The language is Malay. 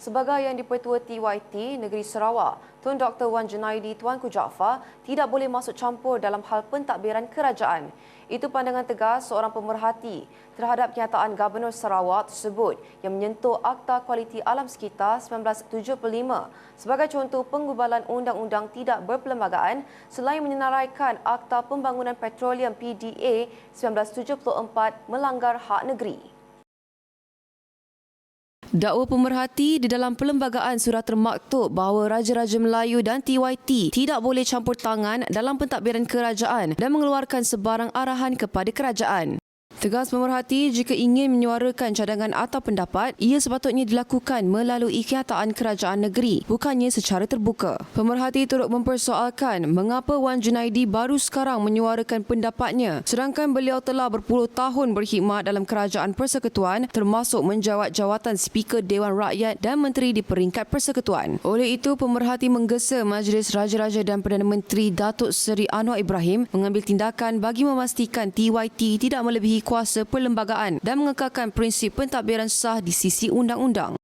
sebagai yang dipertua TYT Negeri Sarawak, Tun Dr. Wan Junaidi Tuanku Jaafar tidak boleh masuk campur dalam hal pentadbiran kerajaan. Itu pandangan tegas seorang pemerhati terhadap kenyataan Gubernur Sarawak tersebut yang menyentuh Akta Kualiti Alam Sekitar 1975 sebagai contoh penggubalan undang-undang tidak berperlembagaan selain menyenaraikan Akta Pembangunan Petroleum PDA 1974 melanggar hak negeri. Dakwa pemerhati di dalam perlembagaan sudah termaktub bahawa Raja-Raja Melayu dan TYT tidak boleh campur tangan dalam pentadbiran kerajaan dan mengeluarkan sebarang arahan kepada kerajaan. Tegas pemerhati jika ingin menyuarakan cadangan atau pendapat, ia sepatutnya dilakukan melalui kenyataan kerajaan negeri, bukannya secara terbuka. Pemerhati turut mempersoalkan mengapa Wan Junaidi baru sekarang menyuarakan pendapatnya sedangkan beliau telah berpuluh tahun berkhidmat dalam kerajaan persekutuan termasuk menjawat jawatan Speaker Dewan Rakyat dan Menteri di peringkat persekutuan. Oleh itu, pemerhati menggesa Majlis Raja-Raja dan Perdana Menteri Datuk Seri Anwar Ibrahim mengambil tindakan bagi memastikan TYT tidak melebihi kuasa perlembagaan dan mengekalkan prinsip pentadbiran sah di sisi undang-undang.